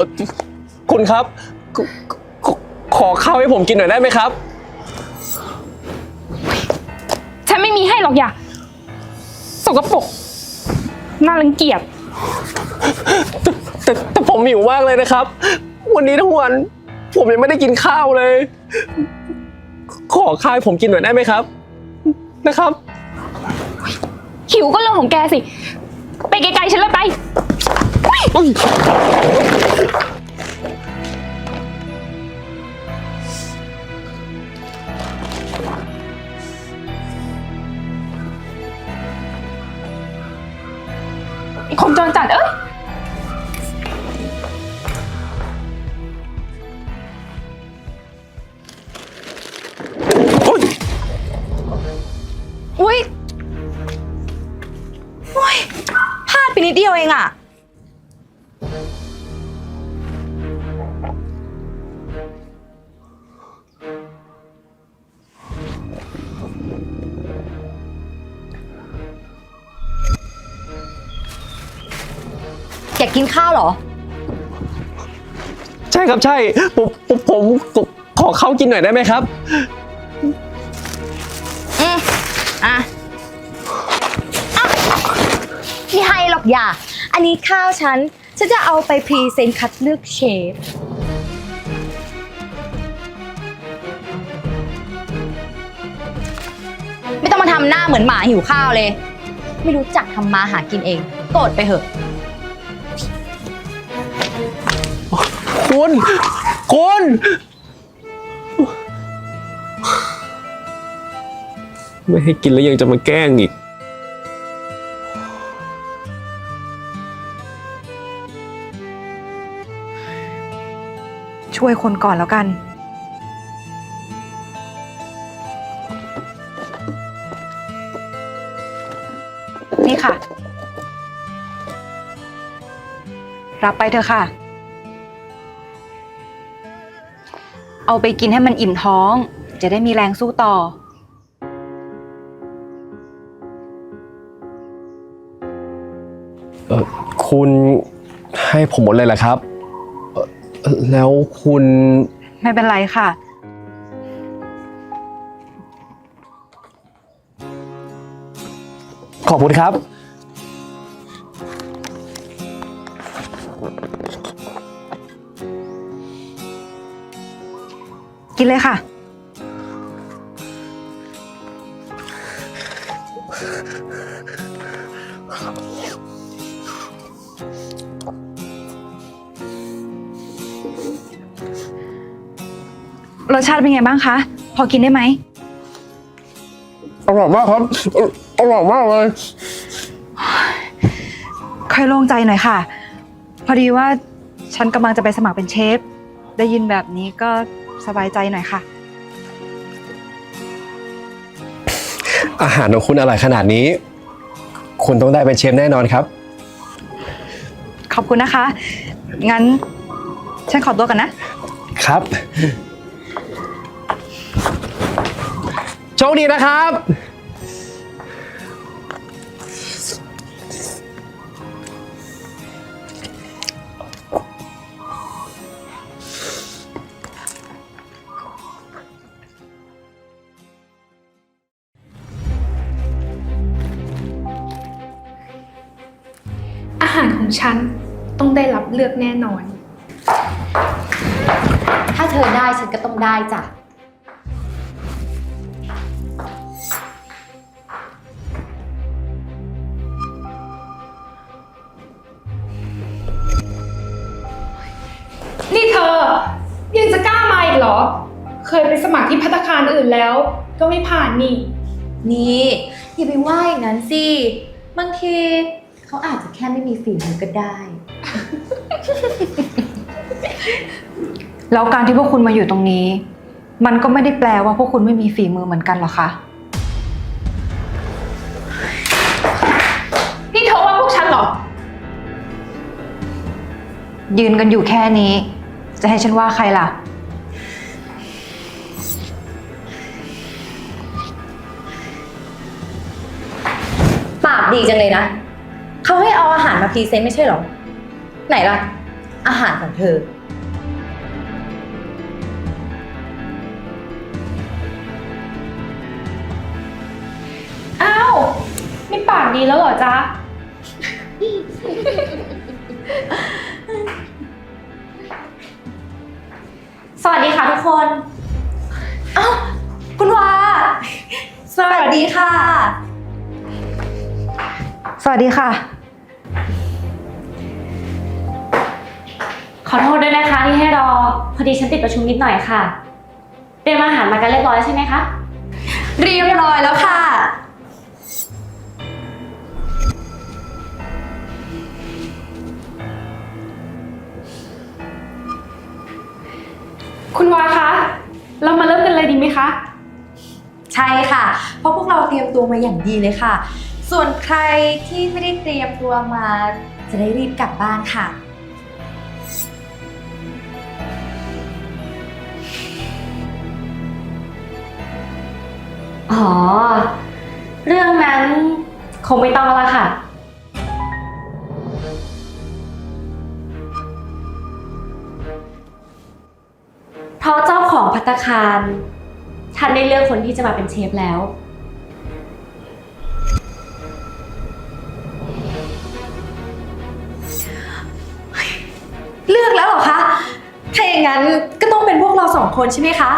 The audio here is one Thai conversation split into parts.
อคุณครับขขขอข้าวให้ผมกินหน่อยได้ไหมครับ ฉันไม่มีให้หรอกอย่าสกปรกน่ารังเกียจแต่แต่แต่ผมหิวมากเลยนะครับ วันนี้ทั้งวันผมยังไม่ได้กินข้าวเลย ขอข้าวให้ผมกินหน่อยได้ไหมครับ นะครับ หิวก็เรื่องของแกสิ ไปไกลๆฉันเลยไป ไอ้คนจรจัดเอ อยากกินข้าวเหรอ ใช่ครับใช่ผมผมผมผมขอข้าวกินหน่อยได้ไหมครับ อืมอะอะไม่ให้หรอกอย่า อันนี้ข้าวฉัน ฉันจะเอาไปพรีเซนต์คัดเลือกเชฟ ไม่ต้องมาทำหน้าเหมือนหมาหิวข้าวเลย ไม่รู้จักทำมาหากินเอง โกรธไปเถอะ คุณ คุณ ไม่ให้กินแล้วยังจะมาแกล้งอีก ช่วยคนก่อนแล้วกัน นี่ค่ะ รับไปเถอะค่ะ เอาไปกินให้มันอิ่มท้อง จะได้มีแรงสู้ต่อ เออคุณให้ผมหมดเลยเหรอครับเอ่อแล้วคุณ ไม่เป็นไรค่ะ ขอบคุณครับ กินเลยค่ะ รสชาติเป็นไงบ้างคะ พอกินได้ไหม อร่อยมากครับเอ่ออร่อยมากเลย ค่อยโล่งใจหน่อยค่ะ พอดีว่าฉันกำลังจะไปสมัครเป็นเชฟ ได้ยินแบบนี้ก็ สบายใจหน่อยค่ะ อาหารของคุณอร่อยขนาดนี้ คุณต้องได้เป็นเชฟแน่นอนครับ ขอบคุณนะคะ งั้นฉันขอตัวกันนะ ครับ โชคดีนะครับ ฉันต้องได้รับเลือกแน่นอน ถ้าเธอได้ฉันก็ต้องได้จ้ะ นี่เธอ ยังจะกล้ามาอีกเหรอ เคยไปสมัครที่พัตตาคารอื่นแล้ว ก็ไม่ผ่านนี่ นี่อย่าไปว่าอย่างนั้นสิ บางที เขาอาจจะแค่ไม่มีฝีมือก็ได้ แล้วการที่พวกคุณมาอยู่ตรงนี้ มันก็ไม่ได้แปลว่าพวกคุณไม่มีฝีมือเหมือนกันหรอคะ นี่เธอว่าพวกฉันเหรอ ยืนกันอยู่แค่นี้ จะให้ฉันว่าใครล่ะ ปากดีจังเลยนะ เขาให้เอาอาหารมาพรีเซนต์ไม่ใช่เหรอ ไหนล่ะ อาหารของเธอ อ้าวนี่ปากดีแล้วเหรอจ๊ะ สวัสดีค่ะทุกคน เอ้า คุณวา สวัสดีค่ะ สวัสดีค่ะ ขอโทษด้วยนะคะที่ให้รอ พอดีฉันติดประชุมนิดหน่อยค่ะ เตรียมอาหารมากันเรียบร้อยใช่ไหมคะ เรียบร้อยแล้วค่ะ คุณวาคะ เรามาเริ่มกันเลยดีไหมคะ ใช่ค่ะ เพราะพวกเราเตรียมตัวมาอย่างดีเลยค่ะ ส่วนใครที่ไม่ได้เตรียมตัวมาจะได้รีบกลับบ้านค่ะ อ๋อ เรื่องนั้นคงไม่ต้องแล้วล่ะค่ะ เพราะเจ้าของพัตตาคารท่านได้เลือกคนที่จะมาเป็นเชฟแล้ว เลือกแล้วเหรอคะ ถ้าอย่างนั้นก็ต้องเป็นพวกเราสองคนใช่ไหมคะ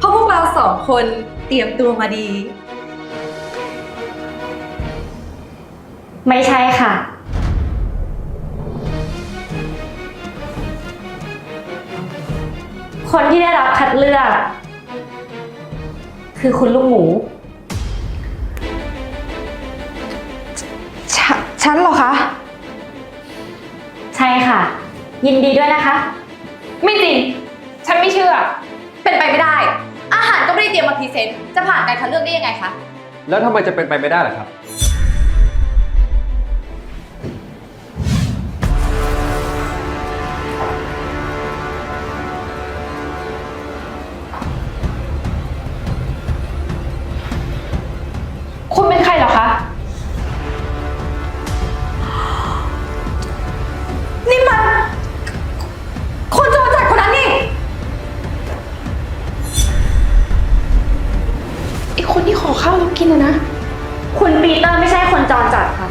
เพราะพวกเราสองคนเตรียมตัวมาดี ไม่ใช่ค่ะ คนที่ได้รับคัดเลือก คือคุณลูกหมูฉนฉันเหรอคะ ใช่ค่ะ ยินดีด้วยนะคะ ไม่จริง ฉันไม่เชื่อ เป็นไปไม่ได้ อาหารก็ไม่ได้เตรียมมาพรีเซนต์ จะผ่านการคัดเลือกได้ยังไงคะ แล้วทำไมจะเป็นไปไม่ได้ล่ะครับ คุณปีเตอร์ไม่ใช่คนจรจัดค่ะ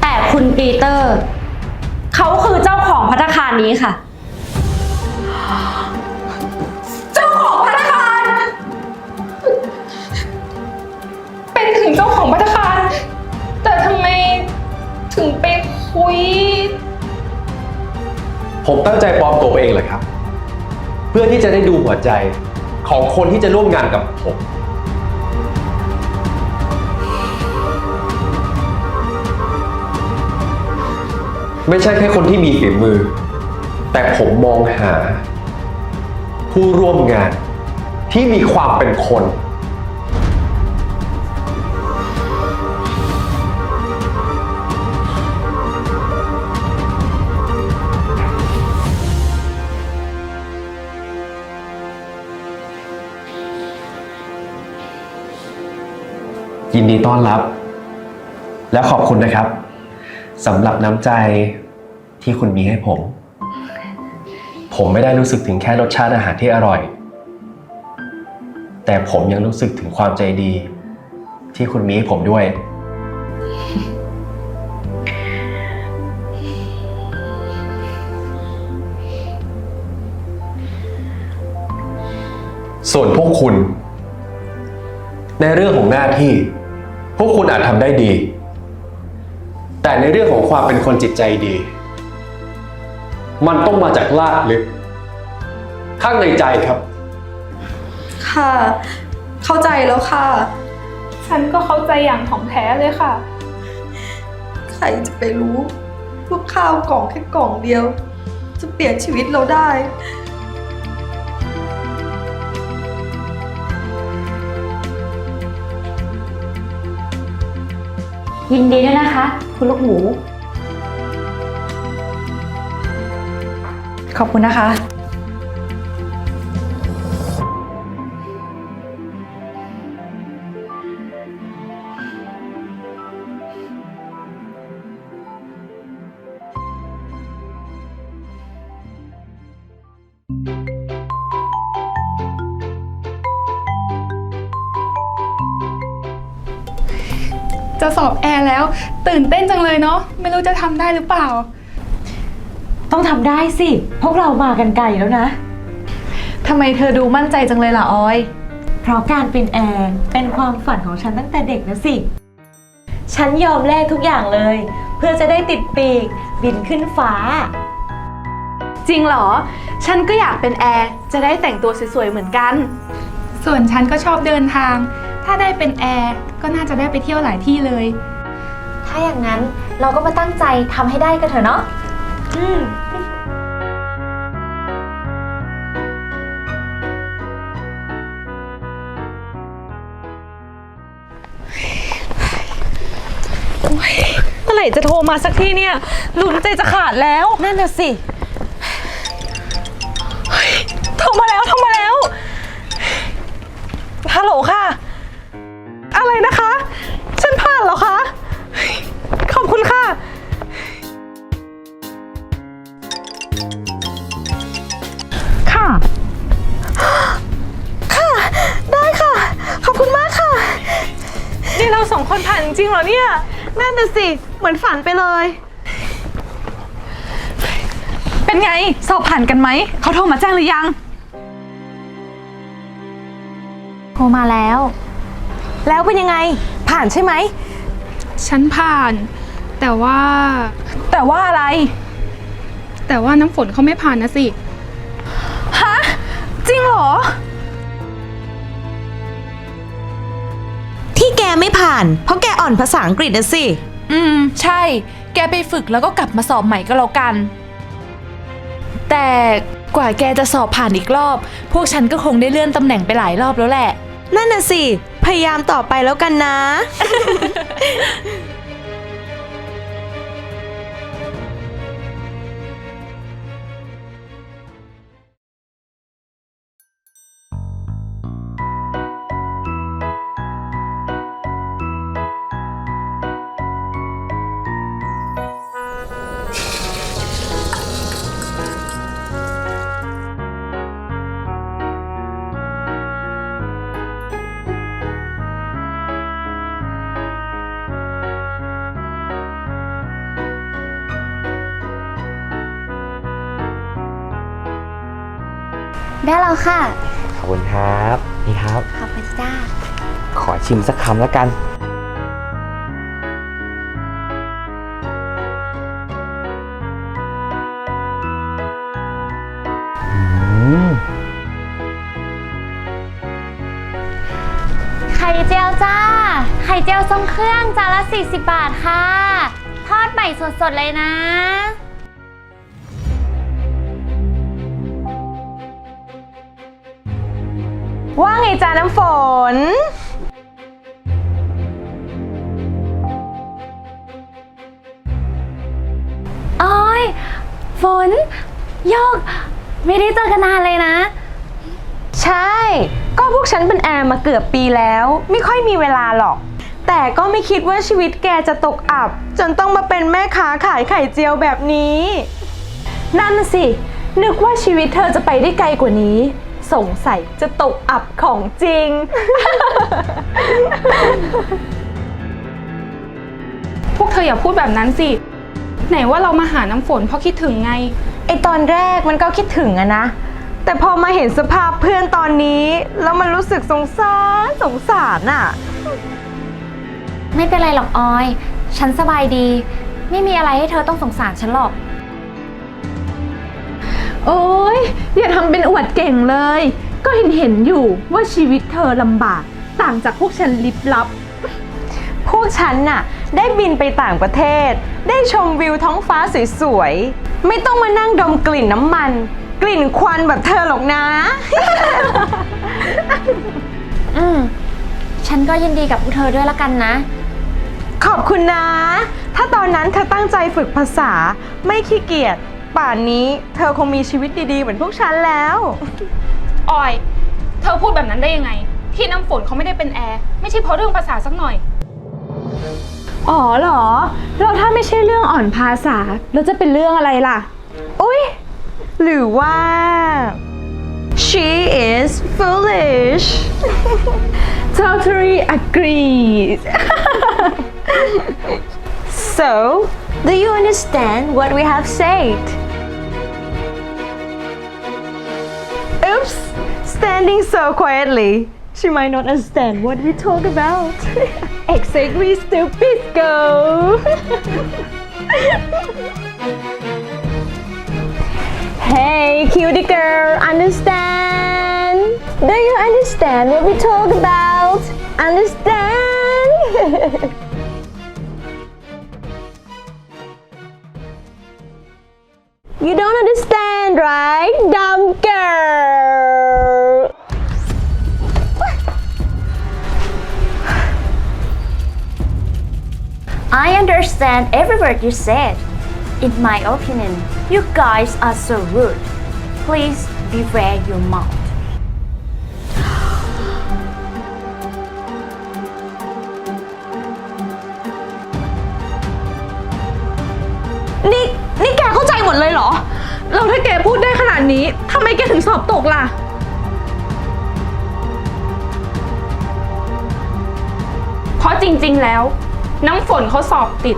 แต่คุณปีเตอร์ เขาคือเจ้าของพัตตาคารนี้ค่ะ เจ้าของพนักงานเป็นถึงเจ้าของพัตตาคาร แต่ทำไมถึงไปคุย ผมตั้งใจปลอมตัวไปเองเลยครับ พื่อที่จะได้ดูหัวใจของคนที่จะร่วมงานกับผม ไม่ใช่แค่คนที่มีฝีมือ แต่ผมมองหา ผู้ร่วมงานที่มีความเป็นคน ยินดีต้อนรับ และขอบคุณนะครับสำหรับน้ำใจที่คุณมีให้ผม ผมไม่ได้รู้สึกถึงแค่รสชาติอาหารที่อร่อย แต่ผมยังรู้สึกถึงความใจดี ที่คุณมีให้ผมด้วย ส่วนพวกคุณ ในเรื่องของหน้าที่ พวกคุณอาจทำได้ดี แต่ในเรื่องของความเป็นคนจิตใจดี มันต้องมาจากลากลึก ข้างในใจครับ ค่ะ เข้าใจแล้วค่ะ ฉันก็เข้าใจอย่างของแท้เลยค่ะ ใครจะไปรู้ พวกข้าวกล่องแค่กล่องเดียว จะเปลี่ยนชีวิตเราได้ ยินดีด้วยนะคะ คุณลูกหมู ขอบคุณนะคะ จะสอบแอร์แล้ว ตื่นเต้นจังเลยเนาะไม่รู้จะทำได้หรือเปล่า ต้องทำได้สิ พวกเรามากันไกลแล้วนะ ทำไมเธอดูมั่นใจจังเลยล่ะออย เพราะการเป็นแอร์เป็นความฝันของฉันตั้งแต่เด็กนะสิ ฉันยอมแลกทุกอย่างเลย เพื่อจะได้ติดปีก บินขึ้นฟ้า จริงเหรอ ฉันก็อยากเป็นแอร์ จะได้แต่งตัวสวยๆเหมือนกัน ส่วนฉันก็ชอบเดินทาง ถ้าได้เป็นแอร์ก็น่าจะได้ไปเที่ยวหลายที่เลย ถ้าอย่างนั้นเราก็มาตั้งใจทำให้ได้กันเถอะเนาะ อืม เมื่อไหร่จะโทรมาสักทีเนี่ยลุ้นใจจะขาดแล้ว นั่นน่ะสิ เหรอเนี่ย นั่นน่ะสิ เหมือนฝันไปเลย เป็นไง สอบผ่านกันไหม เขาโทรมาแจ้งหรือยัง โทรมาแล้ว แล้วเป็นยังไง ผ่านใช่ไหม ฉันผ่าน แต่ว่า แต่ว่าอะไร แต่ว่าน้ำฝนเขาไม่ผ่านนะสิ ฮะ จริงเหรอ ไม่ผ่าน เพราะแกอ่อนภาษาอังกฤษนะสิ อืม ใช่ แกไปฝึกแล้วก็กลับมาสอบใหม่ก็แล้วกัน แต่กว่าแกจะสอบผ่านอีกรอบ พวกฉันก็คงได้เลื่อนตำแหน่งไปหลายรอบแล้วแหละ นั่นน่ะสิ พยายามต่อไปแล้วกันนะ ได้แล้วค่ะ ขอบคุณครับ นี่ครับ ขอบคุณจ้า ขอชิมสักคำแล้วกันอืมไข่เจียวจ้า ไข่เจียวทรงเครื่องจานละ 40 บาทค่ะ ทอดใหม่สดๆเลยนะ ว่าไงจ้าน้ำฝน ออย ฝน โยก ไม่ได้เจอกันนานเลยนะ ใช่ ก็พวกฉันเป็นแอร์มาเกือบปีแล้ว ไม่ค่อยมีเวลาหรอก แต่ก็ไม่คิดว่าชีวิตแกจะตกอับ จนต้องมาเป็นแม่ค้าขายไข่เจียวแบบนี้ นั่นน่ะสิ นึกว่าชีวิตเธอจะไปได้ไกลกว่านี้ สงสัยจะตกอับของจริง พวกเธออย่าพูดแบบนั้นสิ ไหนว่าเรามาหาน้ำฝนเพราะคิดถึงไง ไอตอนแรกมันก็คิดถึงอะนะ แต่พอมาเห็นสภาพเพื่อนตอนนี้ แล้วมันรู้สึกสงสารสงสารอะไม่เป็นไรหรอกออย ฉันสบายดี ไม่มีอะไรให้เธอต้องสงสารฉันหรอก โอ้ยอย่าทำเป็นอวดเก่งเลย ก็เห็นเห็นๆอยู่ว่าชีวิตเธอลำบาก ต่างจากพวกฉันลิบลับ พวกฉันน่ะ ได้บินไปต่างประเทศ ได้ชมวิวท้องฟ้าสวยๆ ไม่ต้องมานั่งดมกลิ่นน้ำมัน กลิ่นควันแบบเธอหรอกนะ อืม ฉันก็ยินดีกับพวกเธอด้วยละกันนะ ขอบคุณนะ ถ้าตอนนั้นเธอตั้งใจฝึกภาษาไม่ขี้เกียจ ป่านนี้เธอคงมีชีวิตดีๆ เหมือนพวกฉันแล้ว ออย เธอพูดแบบนั้นได้ยังไง ที่น้ำฝนเขาไม่ได้เป็นแอร์ไม่ใช่เพราะเรื่องภาษาสักหน่อย อ๋อเหรอแล้วถ้าไม่ใช่เรื่องอ่อนภาษาแล้วจะเป็นเรื่องอะไรล่ะ อุ๊ย หรือว่า she is foolish totally agreed so do you understand what we have said oops standing so quietly she might not understand what we talk about exactly stupid girl Hey, cutie girl, understand? Do you understand what we talk about? Understand? you don't understand, right? Dumb girl. I understand every word you said. In my opinion, you guys are so rude. Please beware your mouth. นี่นี่แกเข้าใจหมดเลยเหรอ เราถ้าแกพูดได้ขนาดนี้ทำไมแกถึงสอบตกล่ะ เพราะจริงๆแล้ว น้ำฝนเขาสอบติด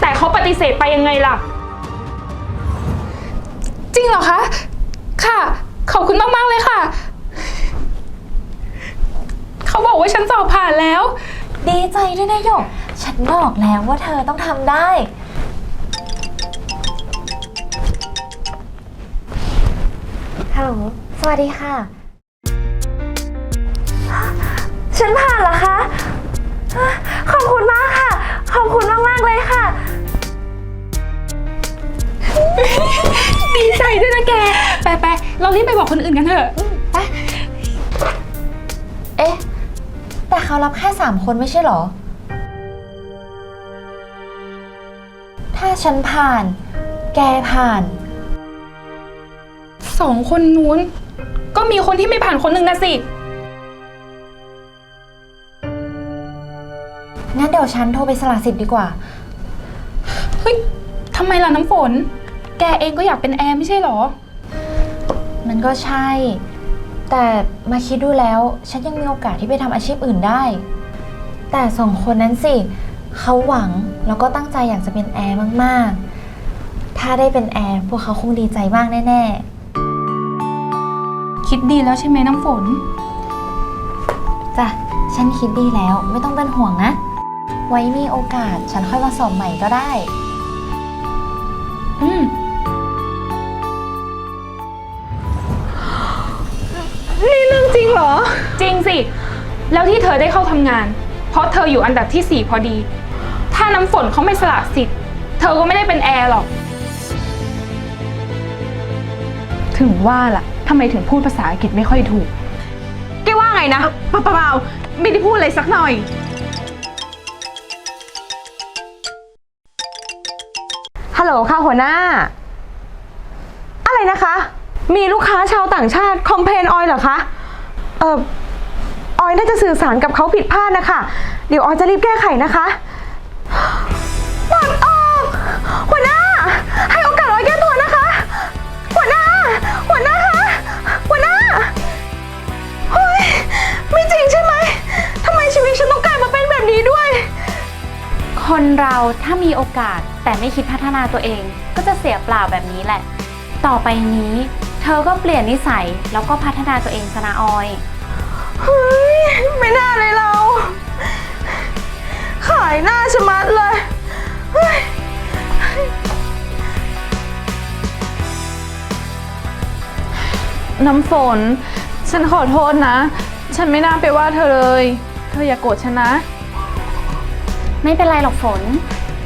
แต่เขาปฏิเสธไปยังไงล่ะ จริงเหรอคะ ค่ะ ขอบคุณมาก ๆ เลยค่ะ เขาบอกว่าฉันสอบผ่านแล้ว ดีใจด้วยนะหยก ฉันบอกแล้วว่าเธอต้องทำได้ ฮัลโหล สวัสดีค่ะ ฉันผ่านเหรอคะ ขอบคุณากมากๆเลยค่ะ ดีใจด้วยนะแก ไปไปๆเรารีบไปบอกคนอื่นกันเถอะเอ๊ะ แต่เขารับแค่สามคนไม่ใช่เหรอ ถ้าฉันผ่าน แกผ่าน สองคนนู้น ก็มีคนที่ไม่ผ่านคนหนึ่งนะสิ งั้นเดี๋ยวฉันโทรไปสละสิทธิ์ดีกว่า เฮ้ยทำไมล่ะน้ำฝน แกเองก็อยากเป็นแอร์ไม่ใช่เหรอ มันก็ใช่ แต่มาคิดดูแล้ว ฉันยังมีโอกาสที่ไปทำอาชีพอื่นได้ แต่สองคนนั้นสิ เขาหวังแล้วก็ตั้งใจอยากจะเป็นแอร์มากๆ ถ้าได้เป็นแอร์พวกเขาคงดีใจมากแน่ คิดดีแล้วใช่ไหมน้ำฝน ๆ จ้ะ ฉันคิดดีแล้วไม่ต้องเป็นห่วงนะ ไว้มีโอกาสฉันค่อยมาสอบใหม่ก็ได้ อืม นี่เรื่องจริงเหรอ จริงสิ แล้วที่เธอได้เข้าทำงาน เพราะเธออยู่อันดับที่ 4 พอดี ถ้าน้ำฝนเขาไม่สละสิทธิ์ เธอก็ไม่ได้เป็นแอร์หรอก ถึงว่าล่ะทำไมถึงพูดภาษาอังกฤษไม่ค่อยถูก แกว่าไงนะเปล่าๆไม่ได้พูดอะไรสักหน่อย หัวหน้า อะไรนะคะ มีลูกค้าชาวต่างชาติคอมเพลนออยเหรอคะ เออออยน่าจะสื่อสารกับเขาผิดพลาดนะคะ เดี๋ยวออยจะรีบแก้ไขนะคะ คนเราถ้ามีโอกาสแต่ไม่คิดพัฒนาตัวเอง ก็จะเสียเปล่าแบบนี้แหละ ต่อไปนี้ เธอก็เปลี่ยนนิสัยแล้วก็พัฒนาตัวเองสนะออยเฮ้ยไม่น่าเลยเรา ขายหน้าชะมัดเลยเฮ้ยน้ำฝน ฉันขอโทษนะ ฉันไม่น่าไปว่าเธอเลย เธออย่ากโกรธฉันนะ ไม่เป็นไรหรอกฝน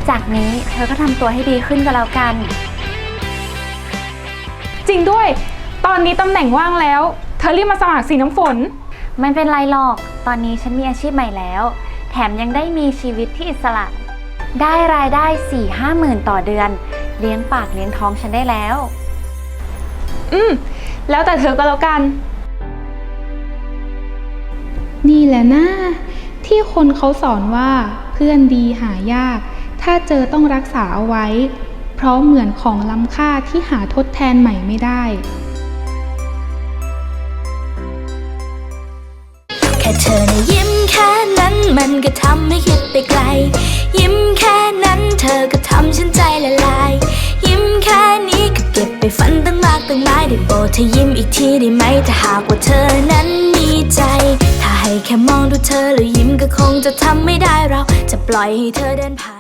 จากนี้เธอก็ทำตัวให้ดีขึ้นก็แล้วกัน จริงด้วย ตอนนี้ตำแหน่งว่างแล้ว เธอรีบมาสมัครสีน้ำฝน ไม่เป็นไรหรอก ตอนนี้ฉันมีอาชีพใหม่แล้ว แถมยังได้มีชีวิตที่อิสระ ได้รายได้4ี่ห้าหมื่นต่อเดือน เลี้ยงปากเลี้ยงท้องฉันได้แล้ว อืม แล้วแต่เธอก็แล้วกัน นี่แหละนะที่คนเขาสอนว่าเพื่อนดีหายาก ถ้าเจอต้องรักษาเอาไว้ เพราะเหมือนของล้ำค่าที่หาทดแทนใหม่ไม่ได้ แค่เธอนะยิ้มแค่นั้นมันมันก็ทำให้คิดไปไกล ยิ้มแค่นั้นเธอก็ทำฉันใจละลาย ฝันตั้งมากตั้งหลายได้โปรดเธอยิ้มอีกทีได้ไหมถ้าหากว่าเธอนั้นมีใจ ถ้าให้แค่มองดูเธอแล้วยิ้มก็คงจะทำไม่ได้เราจะปล่อยให้เธอเดินผ่าน